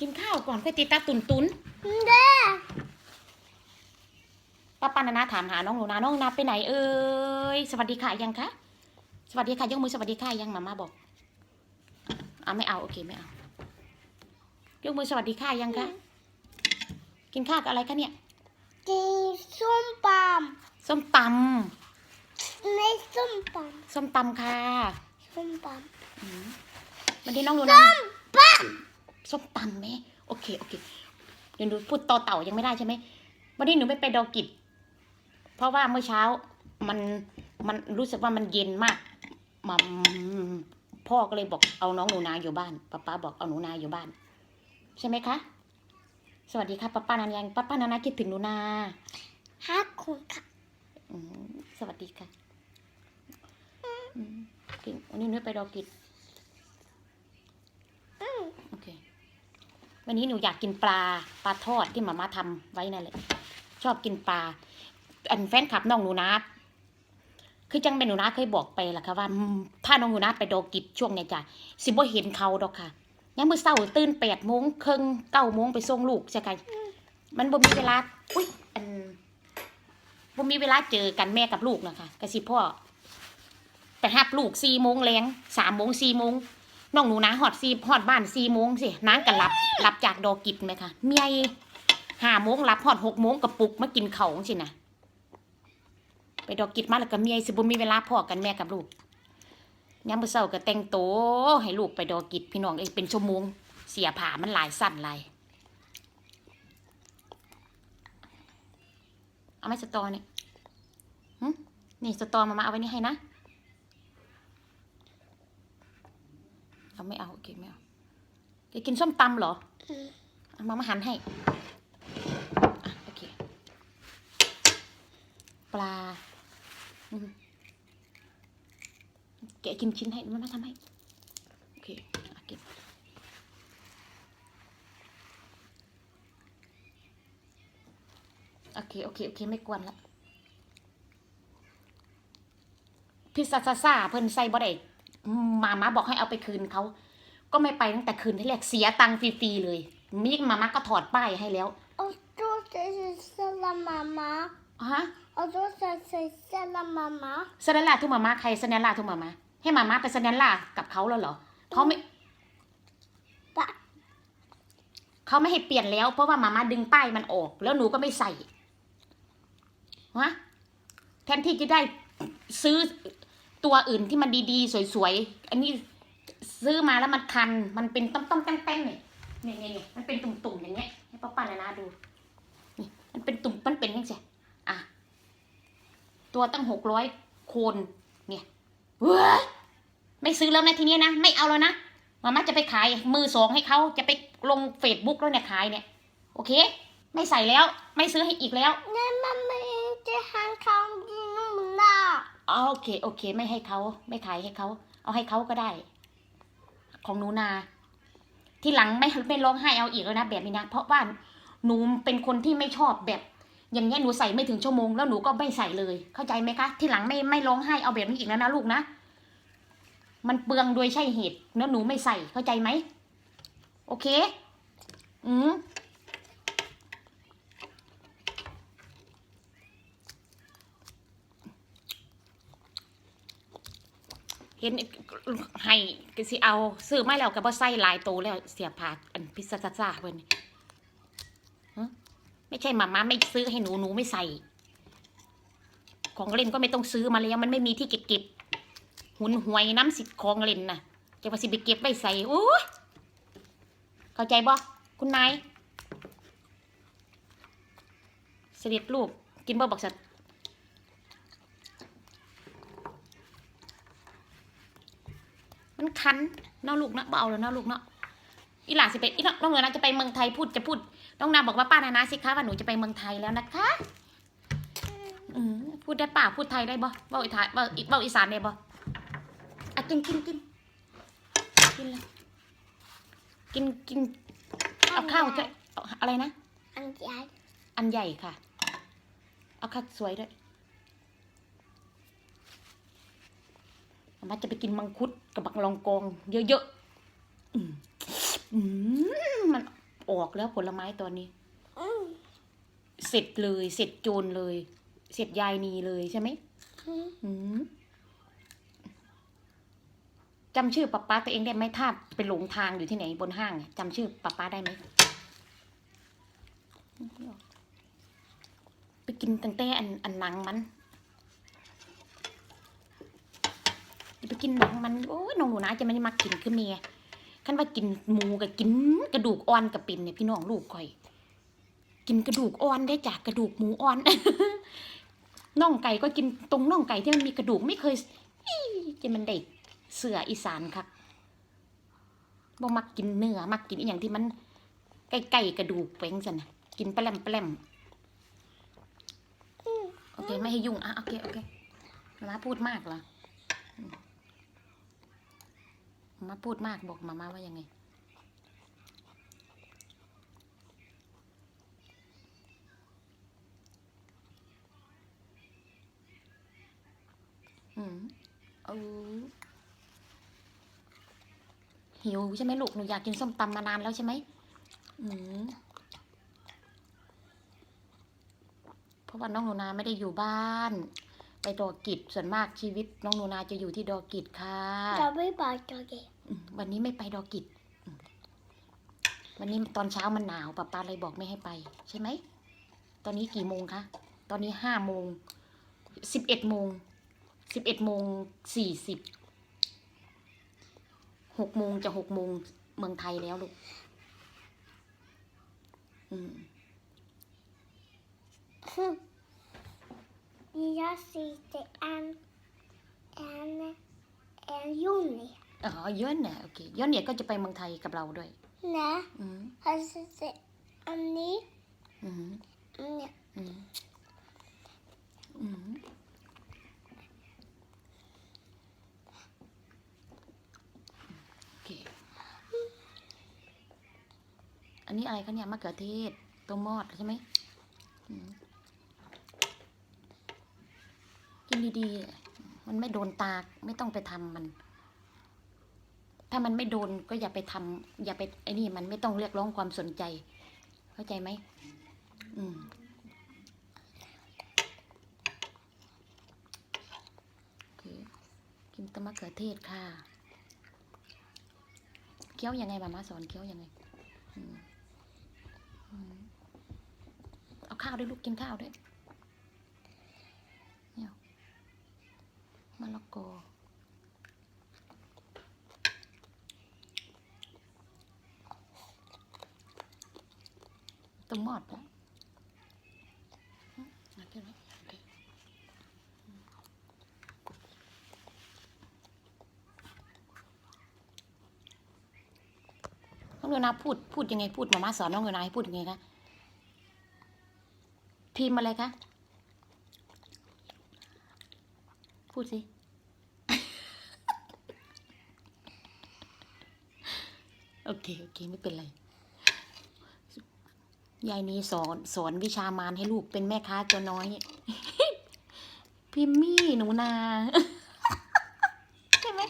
กินข้าวก่อนค่อยติดตาตุนตุนเด้ป้าปานานาถามหาน้องหนูนาน้องนาไปไหนเอ่ยสวัสดีค่ะยังคะสวัสดีค่ะยกมือสวัสดีค่ะยังมาม่าบอกอ่าไม่เอาโอเคไม่เอายกมือสวัสดีค่ะยังคะกินข้าวกับอะไรคะเนี่ยกินส้มตส้มตำในส้มตำส้มตำค่ะำส้มตอืมวันนี้น้องหนูำนาส้มต ส้มตำไหมโอเคโอเคเดี๋ยวหนูพูดต่อเต่ายังไม่ได้ใช่ไหมวันนี้หนูไม่ไปดอกิจ เพราะว่าเมื่อเช้ามันมันรู้สึกว่ามันเย็นมากมาพ่อก็เลยบอกเอาน้องหนูนาอยู่บ้านป้าป้าบอกเอาหนูนาอยู่บ้าน ใช่ไหมคะ สวัสดีค่ะป้าป้านันยังป้าป้านานาคิดถึงหนูนาำฮักคุณค่ะอืมสวัสดีค่ะอืมโอเควันนี้หนูไปดอกิจอืมโอเค วันนี้หนูอยากกินปลาปลาทอดที่หมาม่าทำไว้นั่นแหละชอบกินปลา อันแฟนคลับน้องหนูนะคือจังเป็นหนูนะเคยบอกไปล่ะค่ะว่าถ้าน้องหนูนะไปโดกิจช่วงเนี้ยจ้ะสิบ่เห็นเขาดอกค่ะยังมื้อเช้าตื่นแปดโมงครึ่งเก้าโมงไปส่งลูกใช่ไหมมันบ่มีเวลาอุ้ยอันบ่มีเวลาเจอกันแม่กับลูกนะคะกะสิพ่อไปหับลูกสี่โมงแรงสามโมงสี่โมง น้องหนูนะหอดซีหอดบ้านสี่โมงสินางกันรับรับจากดอกิจไหมคะเมียห้าโมงรับหอดหกโมงกับปุกมากินเขาสินะไปดอกิจมาแล้วก็เมียสิบุมีเวลาพ่อกันแม่กับลูกยามมื้อเช้าก็แต่งโตให้ลูกไปดอกิจพี่น้องเอ้เป็นชั่วโมงเสียผ่ามันหลายสั้นหลายเอาไหมสตอเนี่ยนี่สตอมามาเอาไว้นี่ให้นะ เอาไม่เอาโอเคไม่เอาจะกินส้มตำเหรอมเอามามาหันให้อะโอเค ปลาแกะกินชิ้นให้มันมาทำให้ โอเคอะกินโอเค โอเค โอเค ไม่กวนละพิซซ่าซาซ่าเพิ่นใส่บ่ได้มามาบอกให้เอาไปคืนเขา ก็ไม่ไปตั้งแต่คืนที่แรกเสียตังค์ฟรีๆเลยมิกมาม่าก็ถอดป้ายให้แล้วเอาตัวใส่เสื้อละมามาฮะเอาตัวใส่เสื้อละมามาสแนลล่าทุกมาม่าใครสแนลล่าทุกมาม่าให้มาม่าไปสแนลล่ากับเขาแล้วเหรอเขาไม่ปะเขาไม่ให้เปลี่ยนแล้วเพราะว่ามาม่าดึงป้ายมันออก แล้วหนูก็ไม่ใส่ฮะแทนที่จะได้ซื้อตัวอื่นที่มันดีๆ สวยๆ อันนี้ ซื้อมาแล้วมันคัน มันเป็นต้มๆแป้งๆเนี่ยนี่นี่นี่มันเป็นตุ่มๆอย่างเงี้ยให้ป้าป้านานาดู นี่ มันเป็นตุ่มมันเป็นยังไงอะ ตัวตั้งหกร้อยโคน เนี่ยเว้ยไม่ซื้อแล้วนะทีนี้นะ ไม่เอาแล้วนะมาม่าจะไปขายมือสองให้เขาจะไปลงเฟซบุ๊กแล้วเนี่ยขายเนี่ย โอเค ไม่ใส่แล้ว ไม่ซื้อให้อีกแล้วเนี่ยมันไม่จะหันเขาดีนู่นน่ะอ๋อโอเค โอเค ไม่ให้เขา ไม่ขายให้เขา เอาให้เขาก็ได้ ของหนูนา ที่หลังไม่ไม่ร้องไห้เอาอีกแล้วนะแบบนี้นะ เพราะว่าหนูเป็นคนที่ไม่ชอบแบบ อย่างเงี้ยหนูใส่ไม่ถึงชั่วโมงแล้วหนูก็ไม่ใส่เลย เข้าใจไหมคะ ที่หลังไม่ไม่ร้องไห้เอาแบบนี้อีกแล้วนะลูกนะ มันเปลืองโดยใช่เหตุแล้วหนูไม่ใส่เข้าใจไหมโอเค อืม เห็นให้ก็สิเอาซื้อมาแล้วก็บ่ใส่ลายโตแล้วเสียผาดอันพิซซ่าซ่าเพิ่นนี่ฮะไม่ใช่หมาม่าไม่ซื้อให้หนูหนูไม่ใส่ ของเล่นก็ไม่ต้องซื้อมาแล้วมันไม่มีที่เก็บเก็บหุนหวยน้ำสิของเล่นน่ะจะว่าสิไปเก็บไว้ใส่โอ้เข้าใจบ่คุณนายเสด็จลูกกินบ่บอกสัตว์ มัน คันเน้าะลูกเนาะเบเอาแล้วเนาะลูกเนาะอีหลานสิไปอีน้องน้องเหนือนะจะไปเมืองไทยพูดจะพูดน้องนาบอกว่าป้านานาสิคะว่าหนูจะไปเมืองไทยแล้วนะคะอืมพูดได้ป่าพูดไทยได้บ่เบาอีสานเบาอีเบาอีสานได้บ่อะกินกินกินกินเลยกินกินเอาข้าวจะเอาอะไรนะ อันใหญ่ อันใหญ่ค่ะ เอาข้าวสวยด้วย มาจะไปกินมังคุดกับบักลองกอง เยอะๆมันออกแล้วผลไม้ตอนนี้เสร็จเลยเสร็จโจรเลย เสร็จยายนีเลยใช่ไหมจำชื่อป๊าป๊าตัวเองได้ไหมถ้าไปหลงทางอยู่ที่ไหนบนห้างจำชื่อป๊าป๊าได้ไหมไปกินตั้งแต่อันอันหนังมัน ไปกินหนังมันโอ้ยน้องหนูนะจะไม่ได้มากินคือเมียคันว่ากินหมูกับกินกระดูกอ่อนกับปิ่นเนี่ยพี่น้องลูกข่อย กินกระดูกอ่อนได้จากกระดูกหมูอ่อนน่องไก่ก็กินตรงน่องไก่ที่มันมีกระดูกไม่เคยจะมันเด็กเสืออีสานครับบ่มักกินเนื้อมักกินอหย่างที่มันใกล้ๆกระดูกเป้งสันน่ะกินแปลมแปลมโอเคไม่ให้ยุ่งอะโอเคโอเคมาพูดมากเหรอม มาพูดมากบอกมาม่าว่ายังไง อืมเออหิวใช่ไหมลูก หนูอยากกินส้มตำมานานแล้วใช่ไหมอืมเพราะว่าน้องหนูนาไม่ได้อยู่บ้าน ไปดอกกิจส่วนมากชีวิตน้องหนูนาจะอยู่ที่ดอกกิจค่ะจะไม่บอกตัวเองอืมวันนี้ไม่ไปดอกกิจอืมวันนี้ตอนเช้ามันหนาวป้าป้าเลยบอกไม่ให้ไป ใช่ไหม ตอนนี้กี่โมงคะ ตอนนี้ห้าโมงสิบเอ็ดโมงสิบเอ็ดโมงสี่สิบหกโมงจะหกโมงเมืองไทยแล้วลูกอืม Jag sitter en, en, en juni. อ๋อย้อนเนี่ยโอเคย้อนเนี่ยก็จะไปเมืองไทยกับเราด้วย Nej, อืม han sitter en ny. อืม Mm. อืมอืม โอเค อันนี้อะไรคะเนี่ยมะเขือเทศตัวมอดใช่ไหมอืม กินดีๆ มันไม่โดนตาไม่ต้องไปทำมัน ถ้ามันไม่โดนก็อย่าไปทำอย่าไปไอ้นี่มันไม่ต้องเรียกร้องความสนใจ เข้าใจไหมอืมโอกินแตะมะเขือเทศค่ะเคี้ยวยังไงมามาสอนเคี้ยวยังไงเอาข้าวด้วยลูกกินข้าวด้วยมะละกอต้มมอดแล้วอืมเอาแค่นี้โอเค น้ องโยนาพูดพูดยังไงพูดมาม่าสอนน้องโยนาให้พูดยังไงคะพิมพ์อะไรคะพูดสิโอเคโอเคไม่เป็นไรยายนี้สอนสอนวิชามารให้ลูกเป็นแม่ค้าตัวน้อย พิมมี่หนูนาใช่ไหม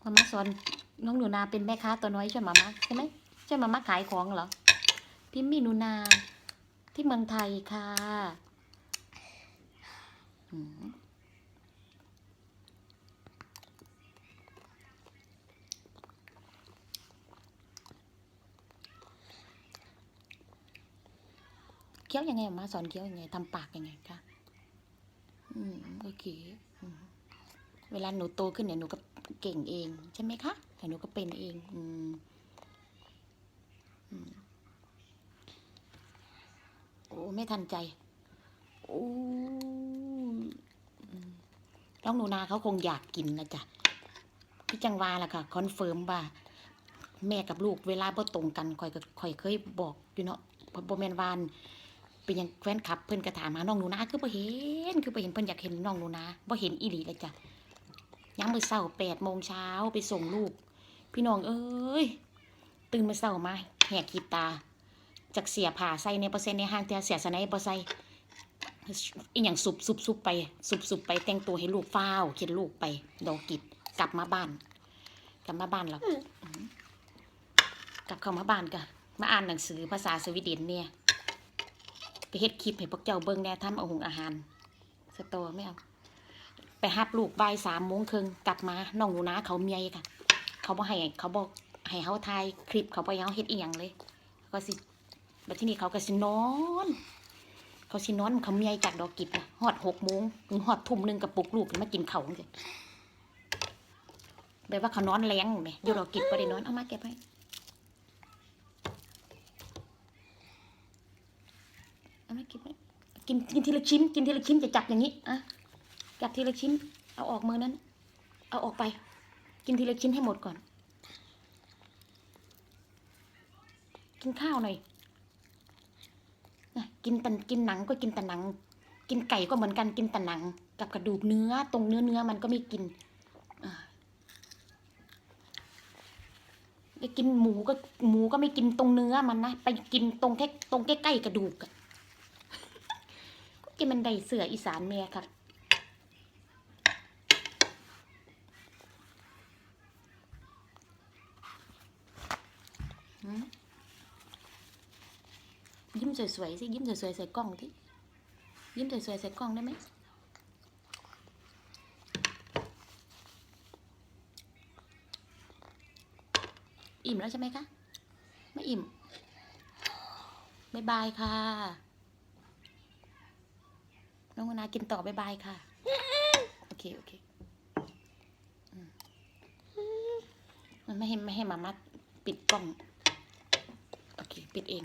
มามาสอน น้องหนูนาเป็นแม่ค้าตัวน้อยช่วยมาม่าใช่ไหมช่วยมาม่าขายของเหรอ พิมพ์มีหนูนา ที่เมืองไทยค่ะเคี้ยวยังไงมาสอนเคี้ยวยังไงทำปากยังไงคะอืมโอเคเวลาหนูโตขึ้นเนี่ยหนูก็เก่งเองใช่ไหมคะ แต่หนูก็เป็นเองอืมโอ้ไม่ทันใจโอ้น้องหนูนาเขาคงอยากกินนะจ๊ะพี่จังวาล่ะค่ะคอนเฟิร์มว่า แม่กับลูกเวลาบ่ตรงกันคอยก็คอยเคยบอกอยู่เนาะพราะบ่แมนวานเป็นยังแฟนคลับเพิ่อนก็ถามหาน้องหนูนาคือบ่เห็นคือบ่เห็นเพิ่นอยากเห็นน้องหนูนาบ่เห็นอีหลีเลยจ้ะยังมือเช้าแปดโมงเช้าไปส่งลูก พี่น้องเอ้ย ตื่นมาเช้ามาแหกขีดตา จากเสียผ่าใส่ในเปอร์เซ็นต์ในห้างแต่เสียสไนบ่ใส่อีหยังสุบสุบสุบไปสุบสุบไปแต่งตัวให้ลูกฟ้าวเข็นลูกไปดอกกิดกลับมาบ้าน กลับมาบ้านแล้วอืมอืมกกลับเข้ามาบ้านกันมาอ่านหนังสือภาษาสวีเดนเนี่ยไปเฮ็ดคลิปให้พวกเจ้าเบิ่งแหน่ทำเอาหุงอาหาร สตอไม่เอาไปหับลูกบ่ายสามโมงครึ่งกลับมาน้องหนูนาเขาเมียค่ะ เขาบอกให้เขาบอกให้เขาถ่ายคลิปเขาไปเขาเฮ็ดอีหยังเลยก็สิบัดที่นี่เขาก็สินอน เขาสินอนเขาเมียจากดอกกิบนะฮอดหกโมงถึงฮอดทุ่มหนึ่งกับปลุกลูกมากินเขาวจังซี่แบบว่าเขานอนแรงไหมอยู่ดอกกิบก็ได้นอนเอามาเก็บไว้เอามาเก็บไว้กินกินทีละชิ้น กินทีละชิ้นจะจับอย่างนี้อะจับทีละชิ้น เอาออกมือนั้น เอาออกไป กินทีละชิ้นให้หมดก่อน กินข้าวหน่อยนะกินแต่กินหนังก็กินแต่หนัง กินไก่ก็เหมือนกันกินแต่หนัง กับกระดูกเนื้อ ตรงเนื้อเนื้อมันก็ไม่กินไปกินหมูก็หมูก็ไม่กินตรงเนื้อมันนะไปกินตรงแค่ตรงใกล้ๆกระดูกอะก็กินมันได้เสืออีสานเมียครับ หืมยิ้ม สวยๆสิยิ้มสวยๆใส่กล้องที่ยิ้มสวยๆใส่กล้องได้ไหมอิ่มแล้วใช่ไหมคะ ไม่อิ่มบายบายค่ะ น้องนากินต่อบายบายค่ะ โอเค โอเคมมันไม่ให้ไม่ให้มามัดปิดกล้อง โอเค ปิดเอง